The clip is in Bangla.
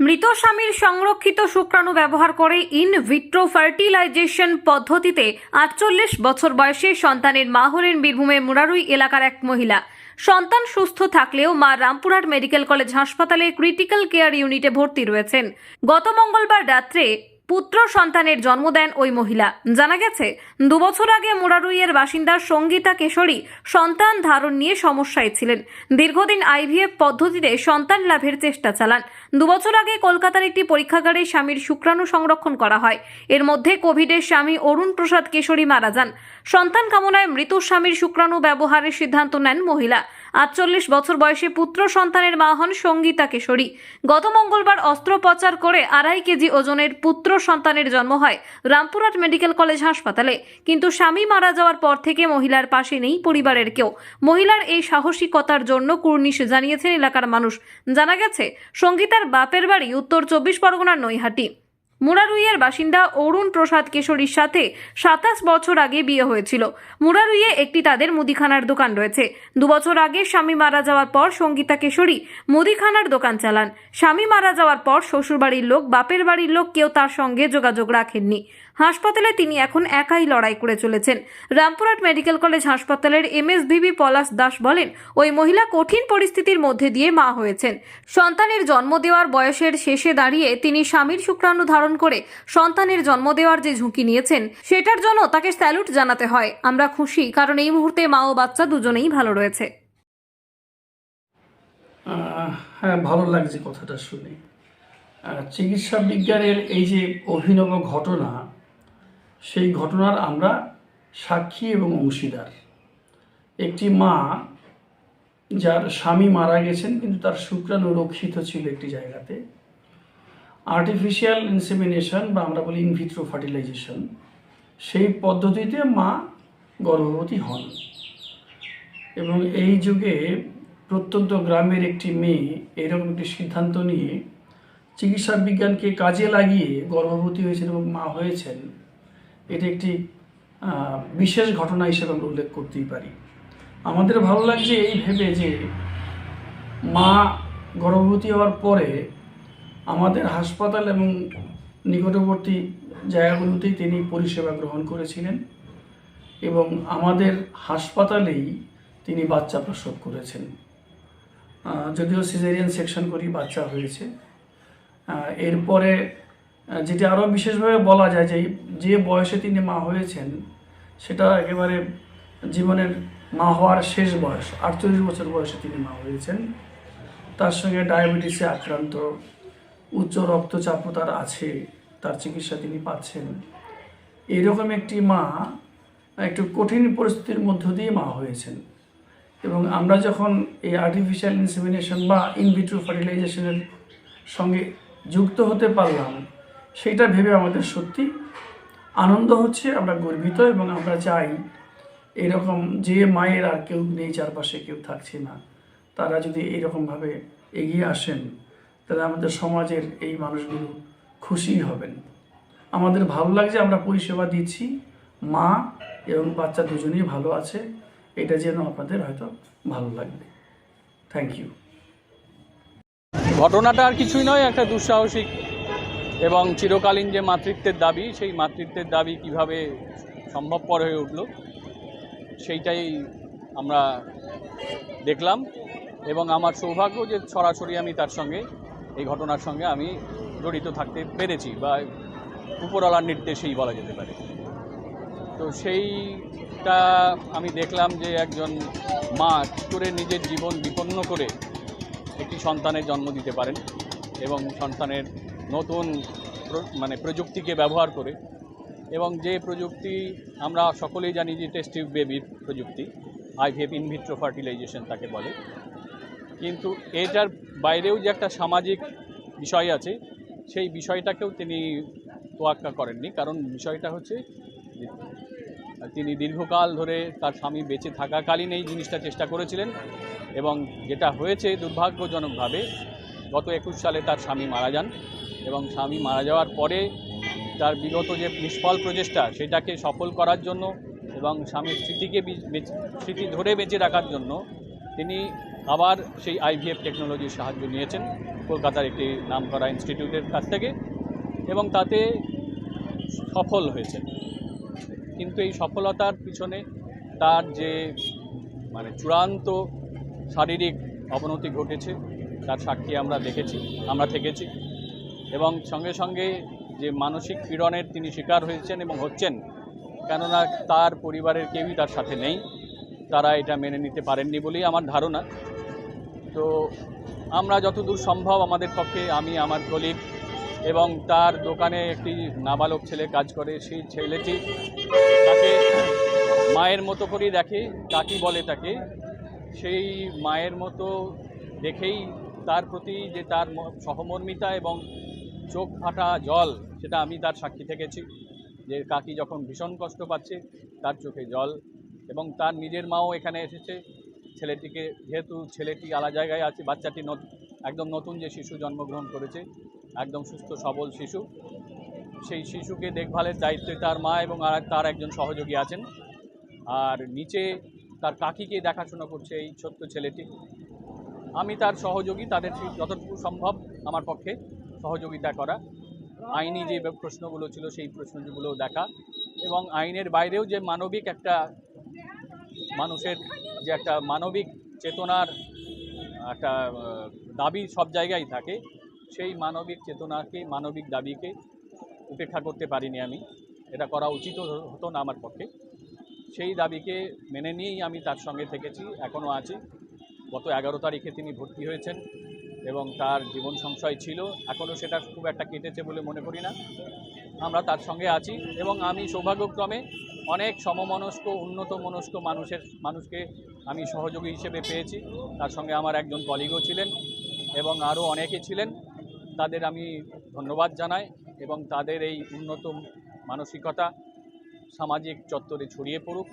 মৃত স্বামীর সংরক্ষিত শুক্রাণু ব্যবহার করে ইন ভিট্রো ফার্টিলাইজেশন পদ্ধতিতে আটচল্লিশ বছর বয়সে সন্তানের মা হলেন বীরভূমের মুরারুই এলাকার এক মহিলা। সন্তান সুস্থ থাকলেও মা রামপুরহাট মেডিকেল কলেজ হাসপাতালে ক্রিটিক্যাল কেয়ার ইউনিটে ভর্তি রয়েছেন। গত মঙ্গলবার রাত্রে পুত্র সন্তানের জন্ম দেন ওই মহিলা। জানা গেছে, দুবছর আগে মুরারুইয়ের বাসিন্দা সঙ্গীতা কেশরী সন্তান ধারণ নিয়ে সমস্যায় ছিলেন। দীর্ঘদিন আইভিএফ পদ্ধতিতে সন্তান লাভের চেষ্টা চালান। দুবছর আগে কলকাতার একটি পরীক্ষাগারে স্বামীর শুক্রাণু সংরক্ষণ করা হয়। এর মধ্যে কোভিডের স্বামী অরুণ প্রসাদ কেশরী মারা যান। সন্তান কামনায় মৃত স্বামীর শুক্রাণু ব্যবহারের সিদ্ধান্ত নেন মহিলা। আটচল্লিশ বছর বয়সে পুত্র সন্তানের মা হন সঙ্গীতা কেশরী। গত মঙ্গলবার অস্ত্রোপচার করে আড়াই কেজি ওজনের পুত্র সন্তানের জন্ম হয় রামপুরহাট মেডিকেল কলেজ হাসপাতালে। কিন্তু স্বামী মারা যাওয়ার পর থেকে মহিলার পাশে নেই পরিবারের কেউ। মহিলার এই সাহসিকতার জন্য কুর্নিশ জানিয়েছেন এলাকার মানুষ। জানা গেছে, সঙ্গীতার বাপের বাড়ি উত্তর চব্বিশ পরগনার নৈহাটি। মুরারুইয়ের বাসিন্দা অরুণ প্রসাদ কেশরীর সাথে সাতাশ বছর আগে বিয়ে হয়েছিল। মুরারুইয়ে একটি তাদের মুদিখানার দোকান রয়েছে। দুবছর আগে স্বামী মারা যাওয়ার পর সঙ্গীতা কেশরী মুদিখানার দোকান চালান। স্বামী মারা যাওয়ার পর শ্বশুরবাড়ির লোক, বাপের বাড়ির লোক কেউ তার সঙ্গে যোগাযোগ রাখেননি। হাসপাতালে তিনি এখন একাই লড়াই করে চলেছেন। রামপুরহাট মেডিকেল কলেজ হাসপাতালের এমএসভিবি পলাশ দাস বলেন, ওই মহিলা কঠিন পরিস্থিতির মধ্যে দিয়ে মা হয়েছেন। সন্তানের জন্ম দেওয়ার বয়সের শেষে দাঁড়িয়ে তিনি স্বামীর শুক্রাণু ধারণ করে সন্তানের জন্ম দেওয়ার যে ঝুঁকি নিয়েছেন, সেটার জন্য তাকে স্যালুট জানাতে হয়। আমরা খুশি, কারণ এই মুহূর্তে মা ও বাচ্চা দুজনেই ভালো রয়েছে। হ্যাঁ ভালো লাগছে কথাটা শুনে। চিকিৎসা বিজ্ঞানের এই যে অভিনব ঘটনা সেই ঘটনার আমরা সাক্ষী এবং অংশীদার। একটি মা যার স্বামী মারা গেছেন কিন্তু তার শুক্রাণু রক্ষিত ছিল একটি জায়গাতে। আর্টিফিশিয়াল ইনসেমিনেশন বা আমরা বলি ইনভিট্রো ফার্টিলাইজেশন সেই পদ্ধতিতে মা গর্ভবতী হন। এবং এই যুগে প্রত্যন্ত গ্রামের একটি মেয়ে এরকম একটি সিদ্ধান্ত নিয়ে চিকিৎসা বিজ্ঞানকে কাজে লাগিয়ে গর্ভবতী হয়েছেন এবং মা হয়েছেন। এটি একটি বিশেষ ঘটনা হিসেবে আমরা উল্লেখ করতেই পারি। আমাদের ভালো লাগছে এই ভেবে যে মা গর্ভবতী হওয়ার পরে আমাদের হাসপাতাল এবং নিকটবর্তী জায়গাগুলোতেই তিনি পরিষেবা গ্রহণ করেছিলেন এবং আমাদের হাসপাতালেই তিনি বাচ্চা প্রসব করেছেন। যদিও সিজারিয়ান সেকশন করেই বাচ্চা হয়েছে। এরপরে যেটা আরও বিশেষভাবে বলা যায় যে যে বয়সে তিনি মা হয়েছেন, সেটা একেবারে জীবনের মা হওয়ার শেষ বয়স, আটচল্লিশ বছর বয়সে তিনি মা হয়েছেন। তার সঙ্গে ডায়াবেটিসে আক্রান্ত, উচ্চ রক্তচাপও তার আছে, তার চিকিৎসা তিনি পাচ্ছেন। এরকম একটি মা একটু কঠিন পরিস্থিতির মধ্য দিয়ে মা হয়েছেন। এবং আমরা যখন এই আর্টিফিশিয়াল ইনসেমিনেশন বা ইনভিট্রো ফার্টিলাইজেশনের সঙ্গে যুক্ত হতে পারলাম সেইটা ভেবে আমাদের সত্যি আনন্দ হচ্ছে, আমরা গর্বিত এবং আমরা চাই এরকম যে মায়ের আর কেউ নেই, চারপাশে কেউ থাকছে না। তারা যদি এইরকমভাবে এগিয়ে আসেন, তাহলে আমাদের সমাজের এই মানুষগুলো খুশি হবেন। আমাদের ভালো লাগছে, আমরা পরিষেবা দিচ্ছি, মা এবং বাচ্চা দুজনেই ভালো আছে, এটা যেন আপনাদের হয়তো ভালো লাগবে। থ্যাংক ইউ ঘটনাটা আর কিছুই নয়, একটা দুঃসাহসিক এবং চিরকালীন যে মাতৃত্বের দাবি, সেই মাতৃত্বের দাবি কীভাবে সম্ভবপর হয়ে উঠল, সেইটাই আমরা দেখলাম এবং আমার সৌভাগ্য যে সরাসরি আমি তার সঙ্গে, এই ঘটনার সঙ্গে আমি জড়িত থাকতে পেরেছি বা উপরওয়ালার নির্দেশেই বলা যেতে পারে। তো সেইটা আমি দেখলাম যে একজন মা করে নিজের জীবন বিপন্ন করে একটি সন্তানের জন্ম দিতে পারেন এবং সন্তানের নতুন মানে প্রযুক্তিকে ব্যবহার করে এবং যে প্রযুক্তি আমরা সকলেই জানি যে টেস্ট টিউব বেবির প্রযুক্তি আইভিএফ ইনভিট্রো ফার্টিলাইজেশন তাকে বলে। কিন্তু এটার বাইরেও যে একটা সামাজিক বিষয় আছে, সেই বিষয়টাকেও তিনি তোয়াক্কা করেননি। কারণ বিষয়টা হচ্ছে তিনি দীর্ঘকাল ধরে তার স্বামী বেঁচে থাকাকালীন এই জিনিসটা চেষ্টা করেছিলেন এবং যেটা হয়েছে দুর্ভাগ্যজনকভাবে গত একুশ সালে তার স্বামী মারা যান এবং স্বামী মারা যাওয়ার পরে তার বিগত যে নিষ্ফল প্রচেষ্টা সেটাকে সফল করার জন্য এবং স্বামীর স্মৃতিকে স্মৃতি ধরে বেঁচে রাখার জন্য তিনি আবার সেই আইভিএফ টেকনোলজির সাহায্য নিয়েছেন। কলকাতার একটি নামকরা ইনস্টিটিউটের কাছ থেকে এবং তাতে সফল হয়েছে কিন্তু এই সফলতার পিছনে তার যে মানে চূড়ান্ত শারীরিক অবনতি ঘটেছে তার সাক্ষী আমরা দেখেছি, আমরা থেকেছি। এবং সঙ্গে সঙ্গে যে মানসিক পীড়নের তিনি শিকার হয়েছেন এবং হচ্ছেন, কেননা তার পরিবারের কেউই তার সাথে নেই। তারা এটা মেনে নিতে পারেননি বলেই আমার ধারণা। তো আমরা যতদূর সম্ভব আমাদের পক্ষে, আমি, আমার কলিগ এবং তার দোকানে একটি নাবালক ছেলে কাজ করে, সেই ছেলেটি তাকে মায়ের মতো করেই দেখে, কাকি বলে তাকে। সেই মায়ের মতো দেখেই তার প্রতি যে তার সহমর্মিতা এবং চোখ ফাটা জল, সেটা আমি তার সাক্ষী থেকেছি। যে কাকি যখন ভীষণ কষ্ট পাচ্ছে, তার চোখে জল এবং তার নিজের মাও এখানে এসেছে। ছেলেটিকে, যেহেতু ছেলেটি আলাদা জায়গায় আছে, বাচ্চাটি একদম নতুন যে শিশু জন্মগ্রহণ করেছে, একদম সুস্থ, সবল শিশু। সেই শিশুকে দেখভালের দায়িত্বে তার মা এবং আর তার একজন সহযোগী আছেন। আর নিচে তার কাকিকে দেখাশোনা করছে এই ছোট্ট ছেলেটি। আমি তার সহযোগী, তাদের যতটুকু সম্ভব আমার পক্ষে সহযোগিতা করা। আইনি যে প্রশ্নগুলো ছিল, সেই প্রশ্নগুলো দেখা এবং আইনের বাইরেও যে মানবিক একটা মানুষের যে একটা মানবিক চেতনার একটা দাবি সব জায়গায় থাকে, সেই মানবিক চেতনাকে, মানবিক দাবিকে উপেক্ষা করতে পারিনি আমি। এটা করা উচিত হতো না আমার পক্ষে। সেই দাবিকে মেনে নিয়েই আমি তার সঙ্গে থেকেছি, এখনও আছি। গত এগারো তারিখে তিনি ভর্তি হয়েছেন এবং তার জীবন সংশয় ছিল। এখনও সেটা খুব একটা কেটেছে বলে মনে করি না। আমরা তার সঙ্গে আছি এবং আমি সৌভাগ্যক্রমে অনেক সমমনস্ক উন্নত মনস্ক মানুষের, মানুষকে আমি সহযোগী হিসেবে পেয়েছি। তার সঙ্গে আমার একজন কলিগও ছিলেন এবং আরও অনেকে ছিলেন। তাদের আমি ধন্যবাদ জানাই এবং তাদের এই উন্নত মানসিকতা সামাজিক চত্বরে ছড়িয়ে পড়ুক।